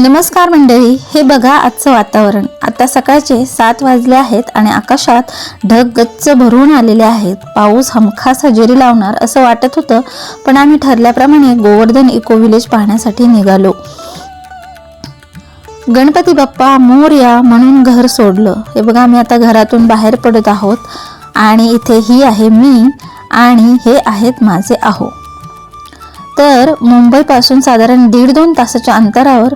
नमस्कार मंडळी हे बघा आजचं वातावरण. आता सकाळचे सात वाजले आहेत आणि आकाशात ढग गच्च भरून आलेले आहेत. पाऊस हमखास हजेरी लावणार असं वाटत होतं पण आम्ही ठरल्याप्रमाणे गोवर्धन इको विलेज पाहण्यासाठी निघालो. गणपती बाप्पा मोर्या म्हणून घर सोडलं. हे बघा आम्ही आता घरातून बाहेर पडत आहोत आणि इथे ही आहे मी आणि हे आहेत माझे आहो. तर मुंबईपासून साधारण दीड दोन तासाच्या अंतरावर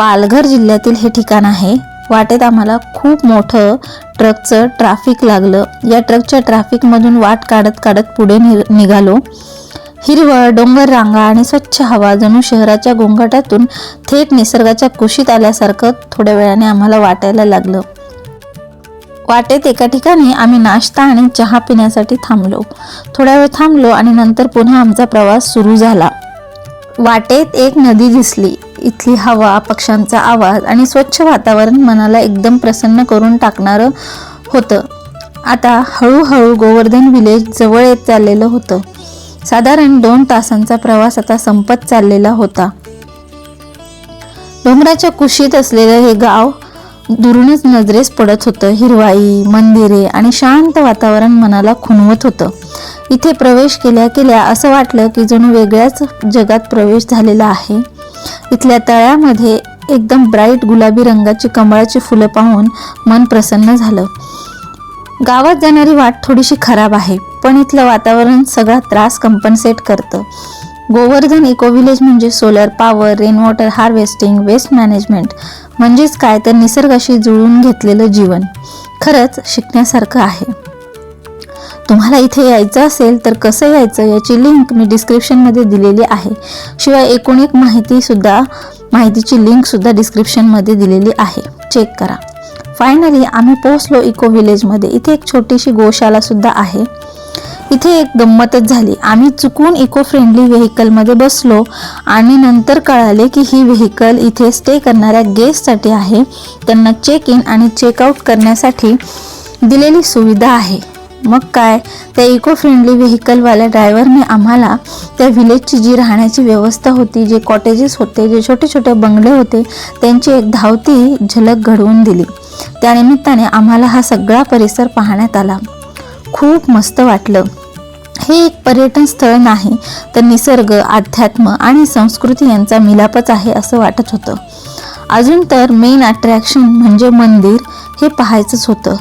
पालघर जिल्ह्यातील हे ठिकाण आहे. वाटेत आम्हाला खूप मोठं ट्रकचं ट्रॅफिक लागलं. या ट्रकच्या ट्रॅफिकमधून वाट काढत काढत पुढे नि निघालो. हिरवळ डोंगर रांगा आणि स्वच्छ हवा जणू शहराच्या गोंगाटातून थेट निसर्गाच्या कुशीत आल्यासारखं थोड्या वेळाने आम्हाला वाटायला लागलं. वाटेत एका ठिकाणी आम्ही नाश्ता आणि चहा पिण्यासाठी थांबलो. थोडा वेळ थांबलो आणि नंतर पुन्हा आमचा प्रवास सुरू झाला. वाटेत एक नदी दिसली. इथली हवा पक्ष्यांचा आवाज आणि स्वच्छ वातावरण मनाला एकदम प्रसन्न करून टाकणारं होतं. आता हळूहळू गोवर्धन विलेज जवळ येत चाललेलं होतं. साधारण दोन तासांचा प्रवास आता संपत चाललेला होता. डोंगराच्या कुशीत असलेलं हे गाव दुरूनच नजरेस पडत होतं. हिरवाई मंदिरे आणि शांत वातावरण मनाला खुणवत होतं. इथे प्रवेश केल्या केल्या असं वाटलं की जणू वेगळ्याच जगात प्रवेश झालेला आहे. इथल्या तळ्यामध्ये एकदम ब्राईट गुलाबी रंगाची कमळाची फुलं पाहून मन प्रसन्न झालं. गावात जाणारी वाट थोडीशी खराब आहे पण इथलं वातावरण सगळा त्रास कंपन्सेट करतं. गोवर्धन इको विलेज म्हणजे solar power rain water harvesting waste management म्हणजेच काय तर निसर्गाशी जुळून घेतलेलं जीवन. खरंच शिकण्यासारखं आहे. तुम्हाला इथे यायचं असेल तर कसं यायचं याची लिंक मी डिस्क्रिप्शनमध्ये दिलेली आहे. शिवाय एकूण एक माहितीसुद्धा माहितीची लिंकसुद्धा डिस्क्रिप्शनमध्ये दिलेली आहे. चेक करा. फायनली आम्ही पोहोचलो इको विलेजमध्ये इथे एक छोटीशी गोशालासुद्धा आहे. इथे एक गंमतच झाली. आम्ही चुकून इको फ्रेंडली व्हेकलमध्ये बसलो आणि नंतर कळाले की ही व्हेकल इथे स्टे करणाऱ्या गेस्टसाठी आहे. त्यांना चेक इन आणि चेकआउट करण्यासाठी दिलेली सुविधा आहे. मग काय? त्या इको फ्रेंडली व्हेकलवाल्या ड्रायव्हरने आम्हाला त्या व्हिलेजची जी राहण्याची व्यवस्था होती जे कॉटेजेस होते जे छोटे छोटे बंगले होते त्यांची एक धावती झलक घडवून दिली. त्यानिमित्ताने आम्हाला हा सगळा परिसर पाहण्यात आला. खूप मस्त वाटलं. हे एक पर्यटन स्थळ नाही तर निसर्ग अध्यात्म आणि संस्कृती यांचा मिलापच आहे असं वाटत होतं. अजून तर मेन अट्रॅक्शन म्हणजे मंदिर हे पाहायचंच होतं.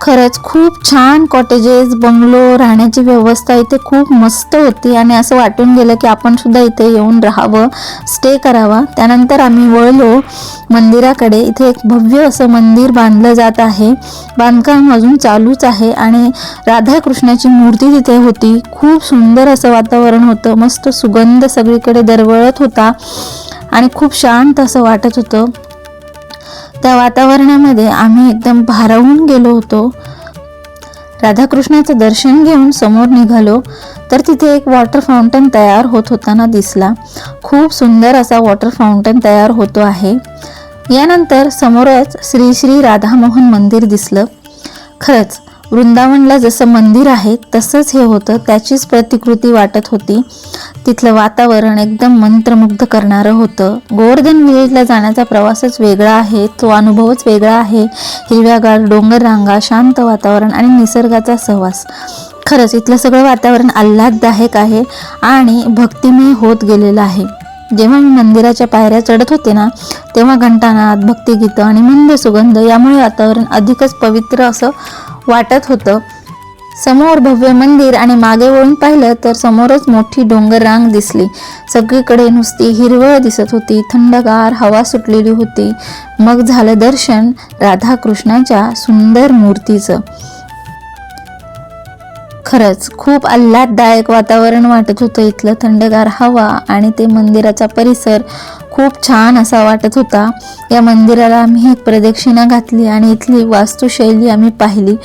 खरंच खूप छान कॉटेजेस बंगलो राहण्याची व्यवस्था इथे खूप मस्त होती. आणि असं वाटून गेलं की आपण सुद्धा इथे येऊन राहावं स्टे करावा. त्यानंतर आम्ही वळलो मंदिराकडे. इथे एक भव्य असं मंदिर बांधलं जात आहे. बांधकाम अजून चालूच आहे आणि राधाकृष्णाची मूर्ती तिथे होती. खूप सुंदर असं वातावरण होतं. मस्त सुगंध सगळीकडे दरवळत होता आणि खूप शांत असं वाटत होतं. त्या वातावरणामध्ये आम्ही एकदम भारावून गेलो होतो. राधाकृष्णाचं दर्शन घेऊन समोर निघालो तर तिथे एक वॉटर फाउंटन तयार होत होताना दिसला. खूप सुंदर असा वॉटर फाउंटन तयार होतो आहे. यानंतर समोरच श्री श्री राधामोहन मंदिर दिसलं. खरंच वृंदावनला जसं मंदिर आहे तसंच हे होतं त्याचीच प्रतिकृती वाटत होती. तिथलं वातावरण एकदम मंत्रमुग्ध करणारं होतं. गोवर्धन विलेजला जाण्याचा प्रवासच वेगळा आहे तो अनुभवच वेगळा आहे. हिरव्यागार डोंगर रांगा शांत वातावरण आणि निसर्गाचा सहवास. खरंच इथलं सगळं वातावरण आल्हाददायक आहे आणि भक्तिमय होत गेलेलं आहे. जेव्हा मी मंदिराच्या पायऱ्या चढत होते ना तेव्हा घंटानाद भक्तिगीतं आणि मंद सुगंध यामुळे वातावरण अधिकच पवित्र असं वाटत होतं. समोर भव्य मंदिर आणि मागे वळून पाहिलं तर समोरच मोठी डोंगर रांग दिसली. सगळीकडे नुसती हिरवळ दिसत होती थंडगार हवा सुटलेली होती. मग झालं दर्शन राधाकृष्णाच्या सुंदर मूर्तीचं. खरंच खूप आल्हाददायक वातावरण वाटत होतं इथलं थंडगार हवा आणि ते मंदिराचा परिसर खूप छान असा वाटत होता. या मंदिराला आम्ही एक प्रदक्षिणा घातली आणि इथली वास्तुशैली आम्ही पाहिली.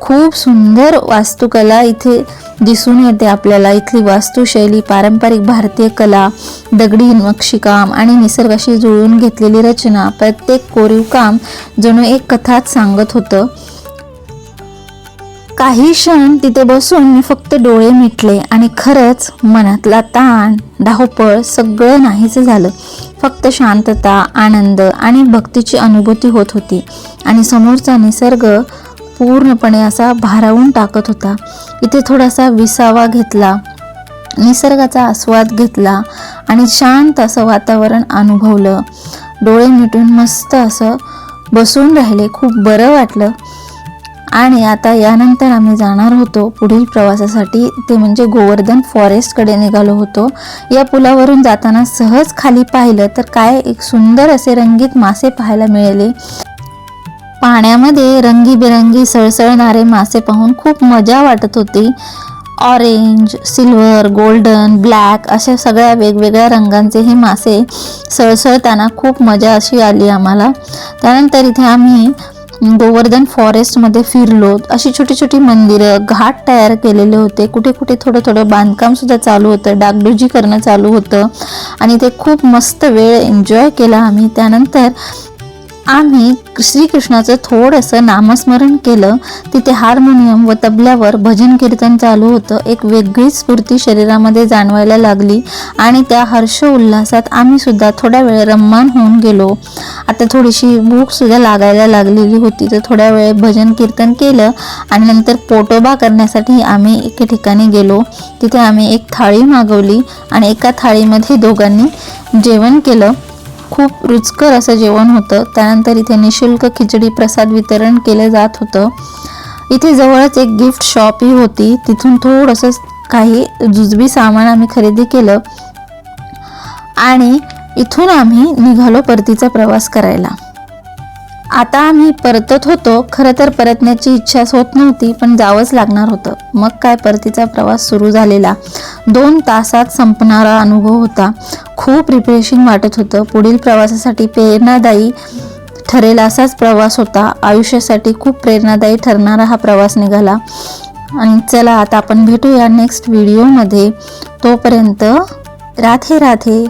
खूप सुंदर वास्तुकला इथे दिसून येते आपल्याला. इथली वास्तुशैली पारंपरिक भारतीय कला दगडी नक्षीकाम आणि निसर्गाशी जुळवून घेतलेली रचना प्रत्येक कोरीव काम जणू एक कथाच सांगत होतं. काही क्षण तिथे बसून मी फक्त डोळे मिटले आणि खरंच मनातला ताण धावपळ सगळं नाहीचं झालं. फक्त शांतता आनंद आणि भक्तीची अनुभूती होत होती आणि समोरचा निसर्ग पूर्णपणे असा भारावून टाकत होता. इथे थोडासा विसावा घेतला निसर्गाचा आस्वाद घेतला आणि शांत असं वातावरण अनुभवलं. डोळे मिटून मस्त असं बसून राहिले. खूप बरं वाटलं. आणि आता यानंतर आम्ही जाणार होतो पुढील प्रवासासाठी. ते म्हणजे गोवर्धन फॉरेस्टकडे निघालो होतो. या पुलावरून जाताना सहज खाली पाहिलं तर काय एक सुंदर असे रंगीत मासे पाहायला मिळाले. पाण्यामध्ये रंगीबेरंगी सळसळणारे मासे पाहून खूप मजा वाटत होती. ऑरेंज सिल्वर गोल्डन ब्लॅक अशा सगळ्या वेगवेगळ्या रंगांचे हे मासे सळसळताना खूप मजा अशी आली आम्हाला. त्यानंतर इथे आम्ही गोवर्धन फॉरेस्टमध्ये फिरलो. अशी छोटी छोटी मंदिरं घाट तयार केलेले होते. कुठे कुठे थोडं थोडं बांधकामसुद्धा चालू होतं. डागडुजी करणं चालू होतं. आणि ते खूप मस्त वेळ एन्जॉय केला आम्ही. त्यानंतर आम्ही श्रीकृष्णाचं थोडंसं नामस्मरण केलं तिथे हार्मोनियम व तबल्यावर भजन कीर्तन चालू होतं. एक वेगळीच स्फूर्ती शरीरामध्ये जाणवायला लागली आणि त्या हर्ष उल्हासात आम्ही सुद्धा थोड्या वेळ रम्मान होऊन गेलो. आता थोडीशी भूक सुद्धा लागायला लागलेली होती. तर थोड्या वेळ भजन कीर्तन केलं आणि नंतर पोटोबा करण्यासाठी आम्ही एके ठिकाणी गेलो. तिथे आम्ही एक थाळी मागवली आणि एका थाळीमध्ये दोघांनी जेवण केलं. खूप रुचकर असं जेवण होतं. त्यानंतर इथे निशुल्क खिचडी प्रसाद वितरण केलं जात होतं. इथे जवळच एक गिफ्ट शॉपही होती. तिथून थोडंसं काही जुजबी सामान आम्ही खरेदी केलं. आणि इथून आम्ही निघालो परतीचा प्रवास करायला. आता आम्ही परतत होतो. खरं तर परतण्याची इच्छाच होत नव्हती पण जावंच लागणार होतं. मग काय परतीचा प्रवास सुरू झालेला. दोन तासात संपणारा अनुभव होता. खूप रिफ्रेशिंग वाटत होतं. पुढील प्रवासासाठी प्रेरणादायी ठरेल असाच प्रवास होता. आयुष्यासाठी खूप प्रेरणादायी ठरणारा हा प्रवास निघाला. आणि चला आता आपण भेटूया नेक्स्ट व्हिडिओमध्ये. तोपर्यंत राधे राधे.